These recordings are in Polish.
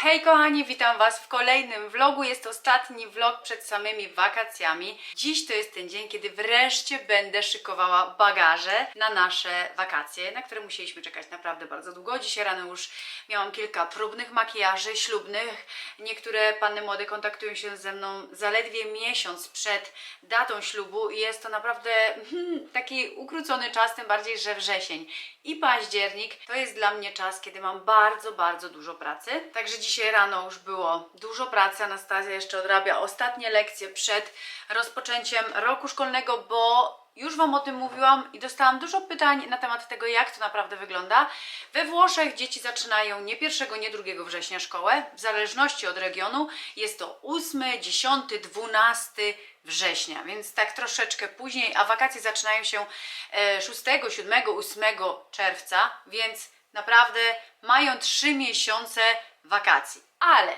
Hej kochani, witam Was w kolejnym vlogu. Jest to ostatni vlog przed samymi wakacjami. Dziś to jest ten dzień, kiedy wreszcie będę szykowała bagaże na nasze wakacje, na które musieliśmy czekać naprawdę bardzo długo. Dzisiaj rano już miałam kilka próbnych makijaży ślubnych. Niektóre panny młode kontaktują się ze mną zaledwie miesiąc przed datą ślubu i jest to naprawdę hmm, taki ukrócony czas, tym bardziej, że wrzesień i październik to jest dla mnie czas, kiedy mam bardzo, bardzo dużo pracy. Także dzisiaj rano już było dużo pracy. Anastazja jeszcze odrabia ostatnie lekcje przed rozpoczęciem roku szkolnego, bo już Wam o tym mówiłam i dostałam dużo pytań na temat tego, jak to naprawdę wygląda. We Włoszech dzieci zaczynają nie 1, nie 2 września szkołę, w zależności od regionu. Jest to 8, 10, 12 września, więc tak troszeczkę później, a wakacje zaczynają się e, 6, 7, 8 czerwca, więc naprawdę mają 3 miesiące wakacji. Ale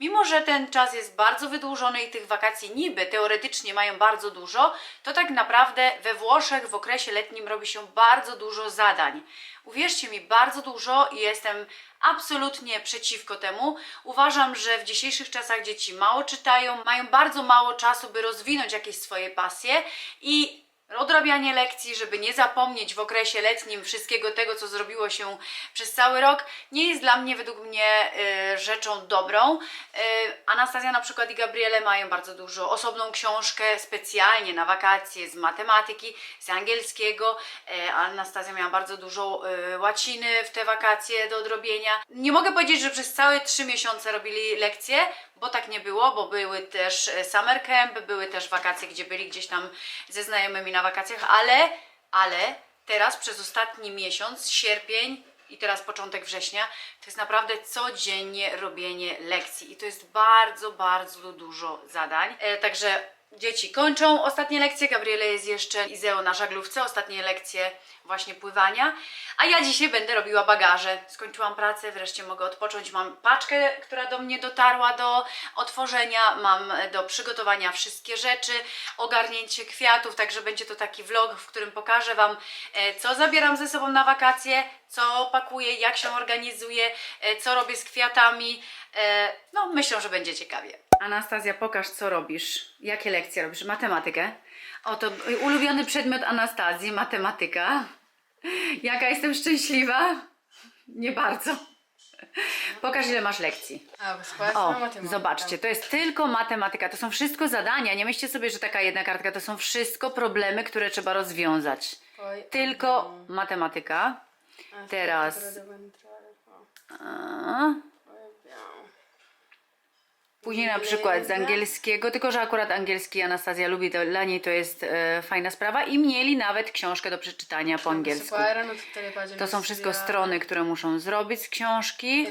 mimo, że ten czas jest bardzo wydłużony i tych wakacji niby teoretycznie mają bardzo dużo, to tak naprawdę we Włoszech w okresie letnim robi się bardzo dużo zadań. Uwierzcie mi, bardzo dużo i jestem absolutnie przeciwko temu. Uważam, że w dzisiejszych czasach dzieci mało czytają, mają bardzo mało czasu, by rozwinąć jakieś swoje pasje i odrabianie lekcji, żeby nie zapomnieć w okresie letnim wszystkiego tego, co zrobiło się przez cały rok, nie jest dla mnie, według mnie, y, rzeczą dobrą. Y, Anastazja na przykład i Gabriele mają bardzo dużo, osobną książkę specjalnie na wakacje z matematyki, z angielskiego. Y, Anastazja miała bardzo dużo łaciny w te wakacje do odrobienia. Nie mogę powiedzieć, że przez całe trzy miesiące robili lekcje, bo tak nie było, bo były też e, summer camp, były też wakacje, gdzie byli gdzieś tam ze znajomymi na wakacjach, ale, ale teraz przez ostatni miesiąc, sierpień i teraz początek września, to jest naprawdę codziennie robienie lekcji i to jest bardzo, bardzo dużo zadań. E, także dzieci kończą ostatnie lekcje, Gabriele jest jeszcze Izeo na żaglówce, ostatnie lekcje właśnie pływania, a ja dzisiaj będę robiła bagaże. Skończyłam pracę, wreszcie mogę odpocząć. Mam paczkę, która do mnie dotarła do otworzenia, mam do przygotowania wszystkie rzeczy, ogarnięcie kwiatów, także będzie to taki vlog, w którym pokażę Wam, e, co zabieram ze sobą na wakacje, co pakuję, jak się organizuję, e, co robię z kwiatami. E, No, myślę, że będzie ciekawie. Anastazja, pokaż, co robisz. Jakie lekcje robisz? Matematykę. Oto ulubiony przedmiot Anastazji, matematyka. Jaka jestem szczęśliwa? Nie bardzo. Pokaż, ile masz lekcji. A, O, matematyka. zobaczcie, to jest tylko matematyka. To są wszystko zadania. Nie myślcie sobie, że taka jedna kartka to są wszystko problemy, które trzeba rozwiązać. Tylko matematyka. a, teraz- A. Później na przykład z angielskiego, tylko że akurat angielski Anastazja lubi, to dla niej to jest e, fajna sprawa. I mieli nawet książkę do przeczytania po angielsku. To są wszystko strony, które muszą zrobić z książki.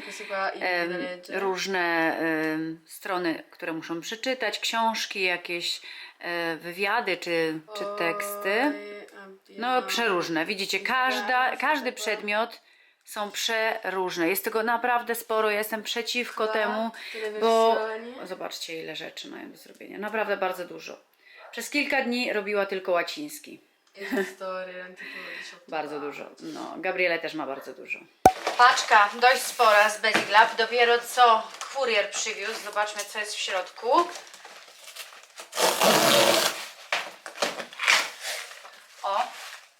Em, leggere. różne em, strony, które muszą przeczytać, książki, jakieś e, wywiady czy, czy teksty. No przeróżne. Widzicie, każda, każdy przedmiot są przeróżne. Jest tego naprawdę sporo. Ja jestem przeciwko Dwa, temu, bo zobaczcie ile rzeczy mają do zrobienia. Naprawdę bardzo dużo. Przez kilka dni robiła tylko łaciński. Le storie erano tipo 18 Bardzo dużo. No, Gabriele też ma bardzo dużo. Paczka dość spora z Basic Lab. Dopiero co kurier przywiózł. Zobaczmy, co jest w środku. O,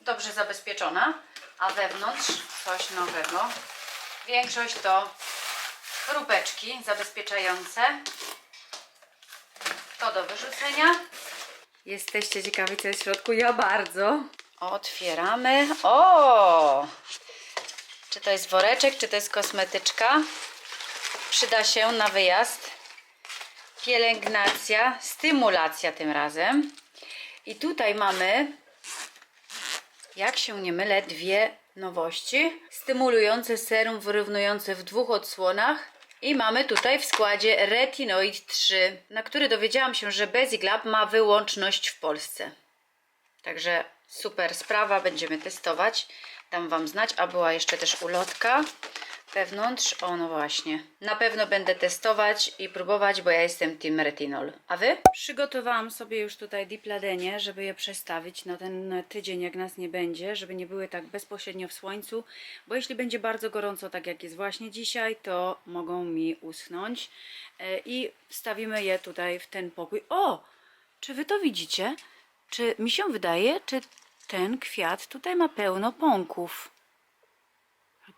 dobrze zabezpieczona. A wewnątrz coś nowego. Większość to chrupeczki zabezpieczające. To do wyrzucenia. Jesteście ciekawi, co jest w środku? Ja bardzo. Otwieramy. O! Czy to jest woreczek, czy to jest kosmetyczka? Przyda się na wyjazd. Pielęgnacja, stymulacja tym razem. I tutaj mamy, jak się nie mylę, dwie nowości. Stymulujące serum wyrównujące w dwóch odsłonach. I mamy tutaj w składzie Retinoid 3, na który dowiedziałam się, że Basic Lab ma wyłączność w Polsce. Także super sprawa, będziemy testować. Dam Wam znać, a była jeszcze też ulotka. Wewnątrz. O, no właśnie. Na pewno będę testować i próbować, bo ja jestem team retinol. A wy? Przygotowałam sobie już tutaj dipladenie, żeby je przestawić na ten tydzień, jak nas nie będzie, żeby nie były tak bezpośrednio w słońcu, bo jeśli będzie bardzo gorąco, tak jak jest właśnie dzisiaj, to mogą mi uschnąć. E, I wstawimy je tutaj w ten pokój. O! Czy wy to widzicie? Czy mi się wydaje, czy ten kwiat tutaj ma pełno pąków?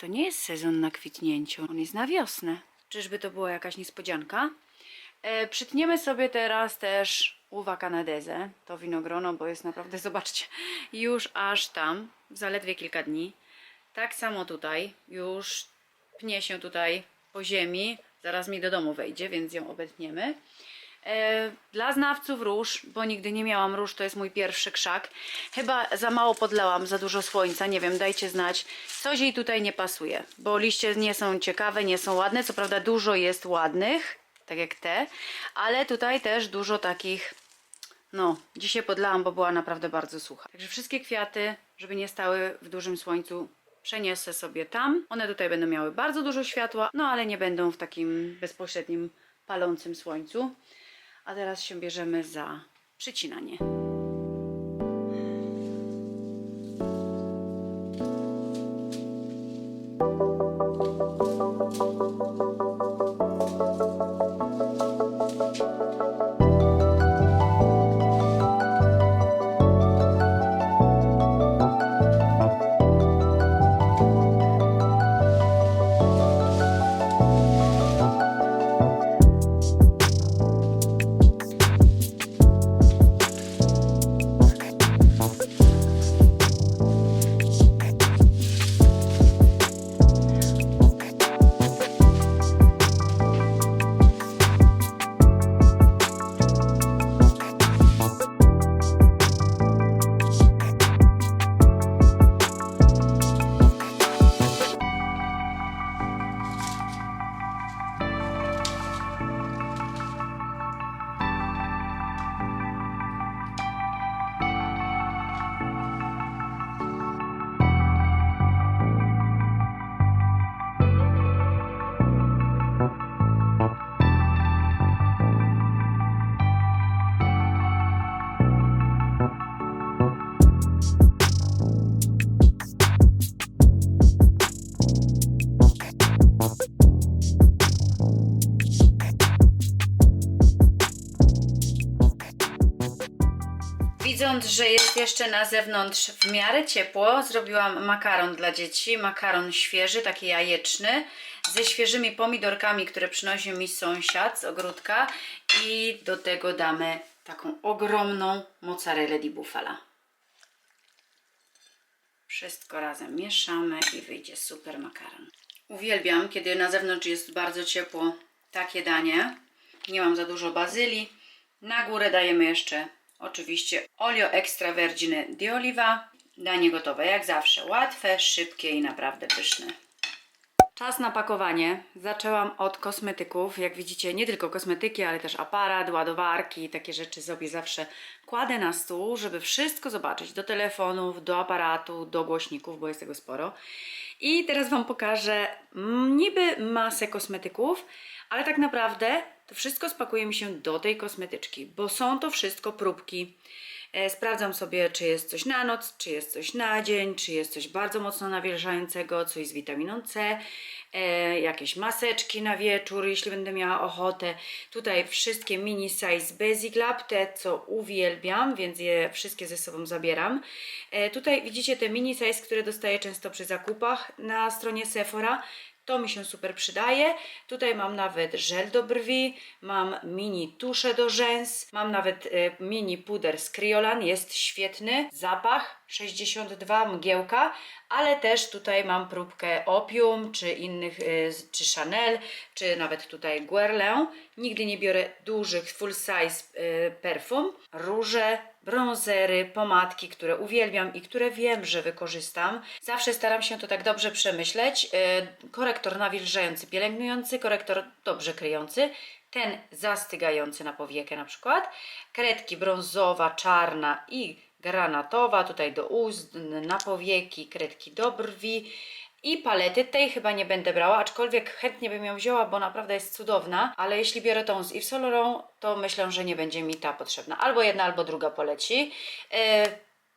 To nie jest sezon na kwitnięciu, on jest na wiosnę. Czyżby to była jakaś niespodzianka? E, przytniemy sobie teraz też uwa kanadezę, to winogrono, bo jest naprawdę, zobaczcie, już aż tam, zaledwie kilka dni. Tak samo tutaj, już pnie się tutaj po ziemi, zaraz mi do domu wejdzie, więc ją obetniemy. E, Dla znawców róż, bo nigdy nie miałam róż, to jest mój pierwszy krzak. Chyba za mało podlałam, za dużo słońca, nie wiem, dajcie znać. Coś jej tutaj nie pasuje, bo liście nie są ciekawe, nie są ładne. Co prawda dużo jest ładnych, tak jak te, ale tutaj też dużo takich, no, dzisiaj podlałam, bo była naprawdę bardzo sucha. Także wszystkie kwiaty, żeby nie stały w dużym słońcu, przeniosę sobie tam. One tutaj będą miały bardzo dużo światła, no ale nie będą w takim bezpośrednim palącym słońcu. A teraz się bierzemy za przycinanie. Że jest jeszcze na zewnątrz w miarę ciepło, zrobiłam makaron dla dzieci. Makaron świeży, taki jajeczny, ze świeżymi pomidorkami, które przynosił mi sąsiad z ogródka. I do tego damy taką ogromną mozzarellę di bufala. Wszystko razem mieszamy i wyjdzie super makaron. Uwielbiam, kiedy na zewnątrz jest bardzo ciepło, takie danie. Nie mam za dużo bazylii. Na górę dajemy jeszcze oczywiście olio extra vergine di oliva. Danie gotowe, jak zawsze. Łatwe, szybkie i naprawdę pyszne. Czas na pakowanie. Zaczęłam od kosmetyków. Jak widzicie, nie tylko kosmetyki, ale też aparat, ładowarki, takie rzeczy sobie zawsze kładę na stół, żeby wszystko zobaczyć. Do telefonów, do aparatu, do głośników, bo jest tego sporo. I teraz Wam pokażę mm, niby masę kosmetyków, ale tak naprawdę to wszystko spakuje mi się do tej kosmetyczki, bo są to wszystko próbki. E, Sprawdzam sobie, czy jest coś na noc, czy jest coś na dzień, czy jest coś bardzo mocno nawilżającego, coś z witaminą C, e, jakieś maseczki na wieczór, jeśli będę miała ochotę. Tutaj wszystkie mini size Basic Lab, te co uwielbiam, więc je wszystkie ze sobą zabieram. E, tutaj widzicie te mini size, które dostaję często przy zakupach na stronie Sephora. To mi się super przydaje. Tutaj mam nawet żel do brwi, mam mini tusze do rzęs, mam nawet e, mini puder z Kriolan, jest świetny. Zapach 62 mgiełka, ale też tutaj mam próbkę Opium, czy innych, z- czy Chanel, czy nawet tutaj Guerlain. Nigdy nie biorę dużych full size e, perfum. Róże, bronzery, pomadki, które uwielbiam i które wiem, że wykorzystam. Zawsze staram się to tak dobrze przemyśleć. E, Korektor nawilżający, pielęgnujący, korektor dobrze kryjący, ten zastygający na powiekę na przykład, kredki brązowa, czarna i granatowa, tutaj do ust, na powieki, kredki do brwi I palety tej chyba nie będę brała, aczkolwiek chętnie bym ją wzięła, bo naprawdę jest cudowna. Ale jeśli biorę tą z Yves Saint Laurent, to myślę, że nie będzie mi ta potrzebna. Albo jedna, albo druga poleci. E,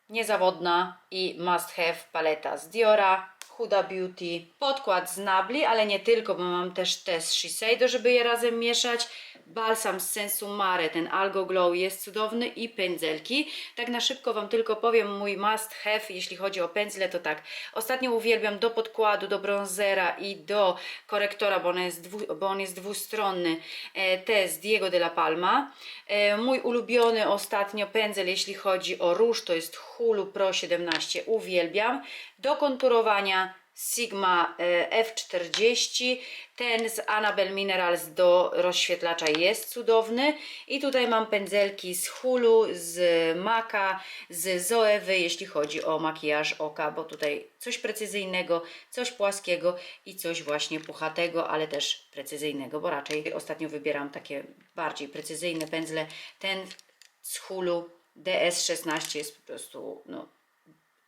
niezawodna i must have paleta z Diora. Huda Beauty, podkład z Nabli, ale nie tylko, bo mam też te z Shiseido, żeby je razem mieszać. Balsam z Sensu Mare, ten Algo Glow jest cudowny i pędzelki. Tak na szybko Wam tylko powiem mój must have, jeśli chodzi o pędzle, to tak. Ostatnio uwielbiam do podkładu, do bronzera i do korektora, bo on jest, dwu, bo on jest dwustronny, e, te z Diego de la Palma. E, mój ulubiony ostatnio pędzel, jeśli chodzi o róż, to jest Hulu Pro 17, uwielbiam. Do konturowania Sigma e, F40, ten z Annabelle Minerals do rozświetlacza jest cudowny i tutaj mam pędzelki z Hulu, z Maka, z Zoewy, jeśli chodzi o makijaż oka, bo tutaj coś precyzyjnego, coś płaskiego i coś właśnie puchatego, ale też precyzyjnego, bo raczej ostatnio wybieram takie bardziej precyzyjne pędzle. Ten z Hulu DS16 jest po prostu no,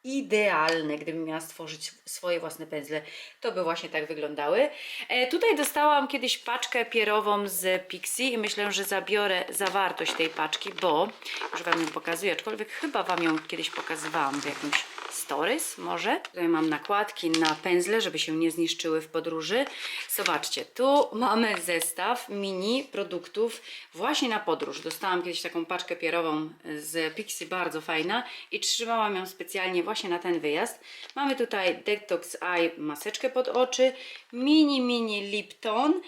idealne, gdybym miała stworzyć swoje własne pędzle, to by właśnie tak wyglądały. E, tutaj dostałam kiedyś paczkę pierową z Pixie i myślę, że zabiorę zawartość tej paczki, bo już Wam ją pokazuję, aczkolwiek chyba Wam ją kiedyś pokazywałam w jakimś stories może. Tutaj mam nakładki na pędzle, żeby się nie zniszczyły w podróży. Zobaczcie, tu mamy zestaw mini produktów właśnie na podróż. Dostałam kiedyś taką paczkę pierową z Pixie, bardzo fajna i trzymałam ją specjalnie właśnie na ten wyjazd. Mamy tutaj Detox Eye maseczkę pod oczy, mini mini Lipton,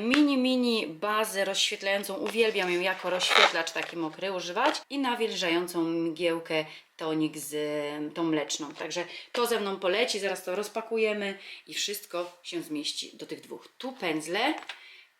mini mini bazę rozświetlającą, uwielbiam ją jako rozświetlacz taki mokry używać i nawilżającą mgiełkę tonik z e, tą mleczną. Także to ze mną poleci, zaraz to rozpakujemy i wszystko się zmieści do tych dwóch. Tu pędzle,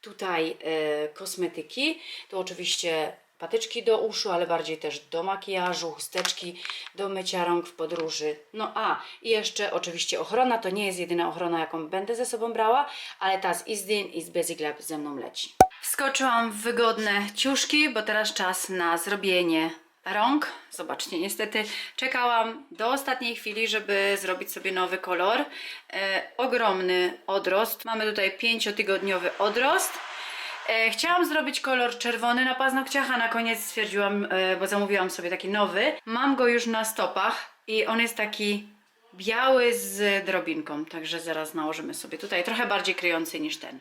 tutaj e, kosmetyki, to oczywiście patyczki do uszu, ale bardziej też do makijażu, chusteczki do mycia rąk w podróży. No a, i jeszcze oczywiście ochrona, to nie jest jedyna ochrona, jaką będę ze sobą brała, ale ta z Isdin i z Basic ze mną leci. Wskoczyłam w wygodne ciuszki, bo teraz czas na zrobienie rąk. Zobaczcie, niestety czekałam do ostatniej chwili, żeby zrobić sobie nowy kolor. E, ogromny odrost. Mamy tutaj pięciotygodniowy odrost. E, chciałam zrobić kolor czerwony na paznokciach, a na koniec stwierdziłam, e, bo zamówiłam sobie taki nowy. Mam go już na stopach i on jest taki biały z drobinką, także zaraz nałożymy sobie tutaj, trochę bardziej kryjący niż ten.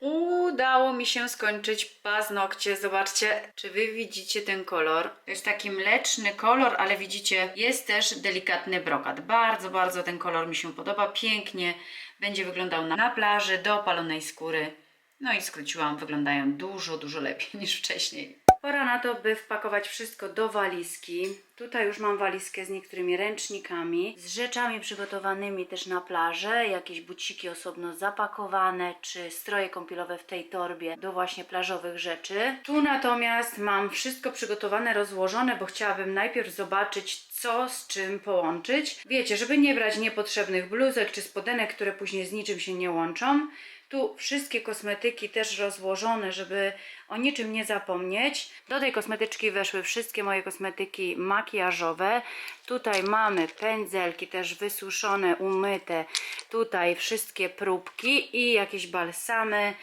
Udało mi się skończyć paznokcie. Zobaczcie, czy wy widzicie ten kolor. To jest taki mleczny kolor, ale widzicie, jest też delikatny brokat. Bardzo, bardzo ten kolor mi się podoba. Pięknie będzie wyglądał na, na plaży, do opalonej skóry. No i skróciłam, wyglądają dużo, dużo lepiej niż wcześniej. Pora na to, by wpakować wszystko do walizki. Tutaj już mam walizkę z niektórymi ręcznikami, z rzeczami przygotowanymi też na plażę, jakieś buciki osobno zapakowane, czy stroje kąpielowe w tej torbie do właśnie plażowych rzeczy. Tu natomiast mam wszystko przygotowane, rozłożone, bo chciałabym najpierw zobaczyć, co z czym połączyć. Wiecie, żeby nie brać niepotrzebnych bluzek czy spodenek, które później z niczym się nie łączą. Tu wszystkie kosmetyki też rozłożone, żeby o niczym nie zapomnieć. Do tej kosmetyczki weszły wszystkie moje kosmetyki makijażowe. Tutaj mamy pędzelki też wysuszone, umyte. Tutaj wszystkie próbki i jakieś balsamy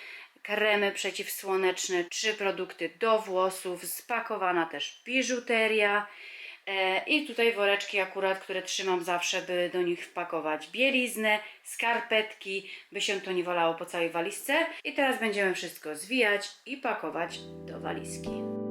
kremy przeciwsłoneczne, trzy produkty do włosów, spakowana też biżuteria. E, I tutaj woreczki akurat, które trzymam zawsze, by do nich wpakować bieliznę, skarpetki, by się to nie walało po całej walizce. I teraz będziemy wszystko zwijać i pakować do walizki.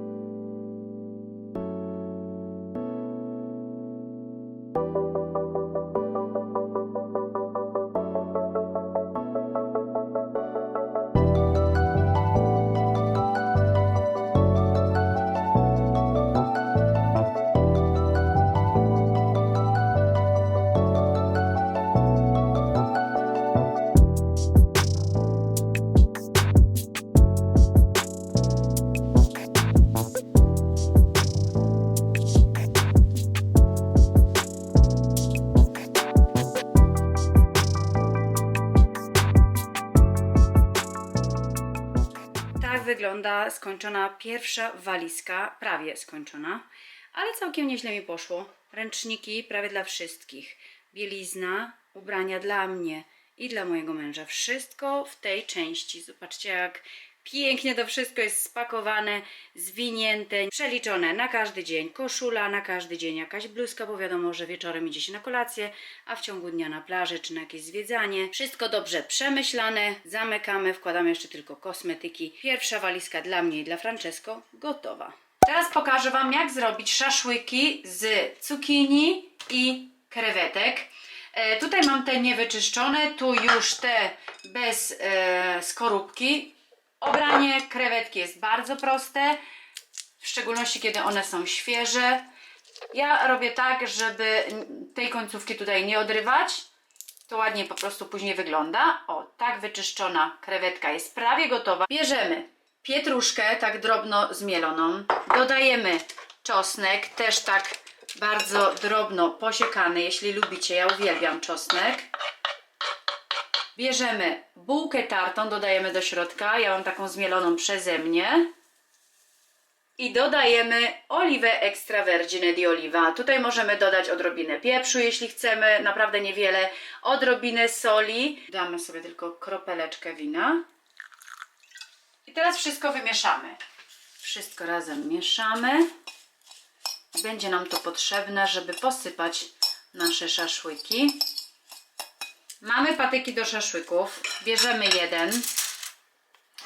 Skończona pierwsza walizka, prawie skończona, ale całkiem nieźle mi poszło. Ręczniki prawie dla wszystkich, bielizna, ubrania dla mnie i dla mojego męża. Wszystko w tej części. Zobaczcie, jak pięknie to wszystko jest spakowane, zwinięte, przeliczone na każdy dzień. Koszula, na każdy dzień jakaś bluzka, bo wiadomo, że wieczorem idzie się na kolację, a w ciągu dnia na plaży czy na jakieś zwiedzanie. Wszystko dobrze przemyślane. Zamykamy, wkładamy jeszcze tylko kosmetyki. Pierwsza walizka dla mnie i dla Francesco gotowa. Teraz pokażę Wam, jak zrobić szaszłyki z cukinii i krewetek. E, tutaj mam te niewyczyszczone, tu już te bez e, skorupki. Obranie krewetki jest bardzo proste, w szczególności kiedy one są świeże. Ja robię tak, żeby tej końcówki tutaj nie odrywać. To ładnie po prostu później wygląda. O, tak wyczyszczona krewetka jest prawie gotowa. Bierzemy pietruszkę tak drobno zmieloną. Dodajemy czosnek, też tak bardzo drobno posiekany, jeśli lubicie. Ja uwielbiam czosnek. Bierzemy bułkę tartą, dodajemy do środka. Ja mam taką zmieloną przeze mnie. I dodajemy oliwę extra vergine di oliva. Tutaj możemy dodać odrobinę pieprzu, jeśli chcemy, naprawdę niewiele. Odrobinę soli. Damy sobie tylko kropeleczkę wina. I teraz wszystko wymieszamy. Wszystko razem mieszamy. Będzie nam to potrzebne, żeby posypać nasze szaszłyki. Mamy patyki do szaszłyków. Bierzemy jeden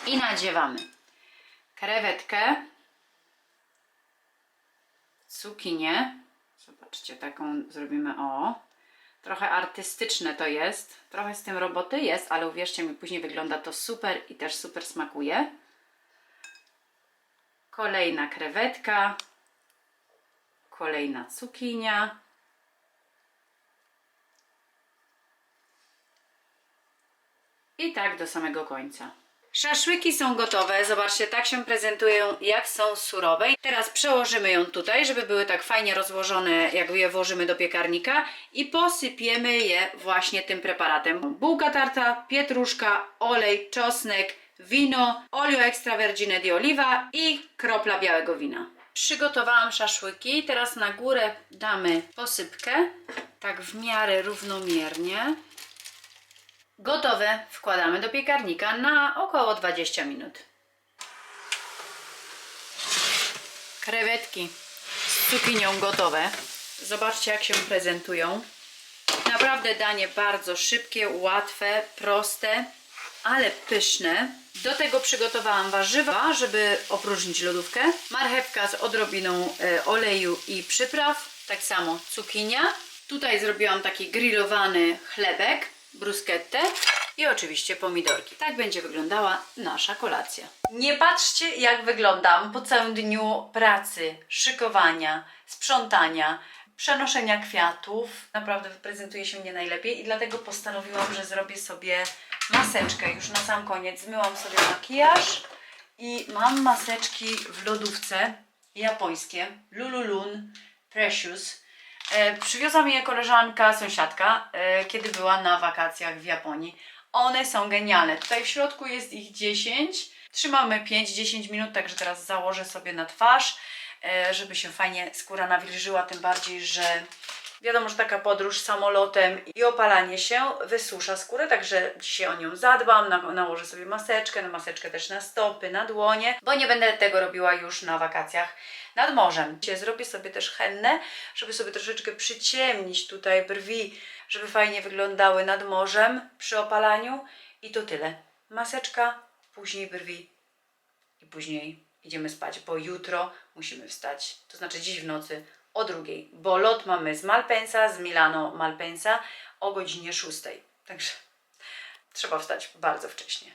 i nadziewamy krewetkę, cukinię. Zobaczcie, taką zrobimy o. Trochę artystyczne to jest. Trochę z tym roboty jest, ale uwierzcie mi, później wygląda to super i też super smakuje. Kolejna krewetka. Kolejna cukinia. I tak do samego końca. Szaszłyki są gotowe. Zobaczcie, tak się prezentują, jak są surowe. Teraz przełożymy ją tutaj, żeby były tak fajnie rozłożone, jak je włożymy do piekarnika. I posypiemy je właśnie tym preparatem. Bułka tarta, pietruszka, olej, czosnek, wino, olio extra vergine di oliva i kropla białego wina. Przygotowałam szaszłyki. Teraz na górę damy posypkę, tak w miarę równomiernie. Gotowe wkładamy do piekarnika na około 20 minut. Krewetki z cukinią gotowe. Zobaczcie jak się prezentują. Naprawdę danie bardzo szybkie, łatwe, proste, ale pyszne. Do tego przygotowałam warzywa, żeby opróżnić lodówkę. Marchewka z odrobiną e, oleju i przypraw. Tak samo cukinia. Tutaj zrobiłam taki grillowany chlebek, bruschettę i oczywiście pomidorki. Tak będzie wyglądała nasza kolacja. Nie patrzcie jak wyglądam po całym dniu pracy, szykowania, sprzątania, przenoszenia kwiatów. Naprawdę prezentuje się nie najlepiej i dlatego postanowiłam, że zrobię sobie maseczkę. Już na sam koniec zmyłam sobie makijaż i mam maseczki w lodówce japońskie Lululun Precious. E, przywiozła mi je koleżanka, sąsiadka, e, kiedy była na wakacjach w Japonii. One są genialne. Tutaj w środku jest ich 10. Trzymamy 5-10 minut, także teraz założę sobie na twarz, e, żeby się fajnie skóra nawilżyła, tym bardziej, że wiadomo, że taka podróż samolotem i opalanie się wysusza skórę, także dzisiaj o nią zadbam, na, nałożę sobie maseczkę, na maseczkę też na stopy, na dłonie, bo nie będę tego robiła już na wakacjach nad morzem. Dzisiaj zrobię sobie też hennę, żeby sobie troszeczkę przyciemnić tutaj brwi, żeby fajnie wyglądały nad morzem przy opalaniu i to tyle. Maseczka, później brwi i później idziemy spać, bo jutro musimy wstać, to znaczy dziś w nocy o drugiej, bo lot mamy z Malpensa, z Milano Malpensa o godzinie 6. Także trzeba wstać bardzo wcześnie.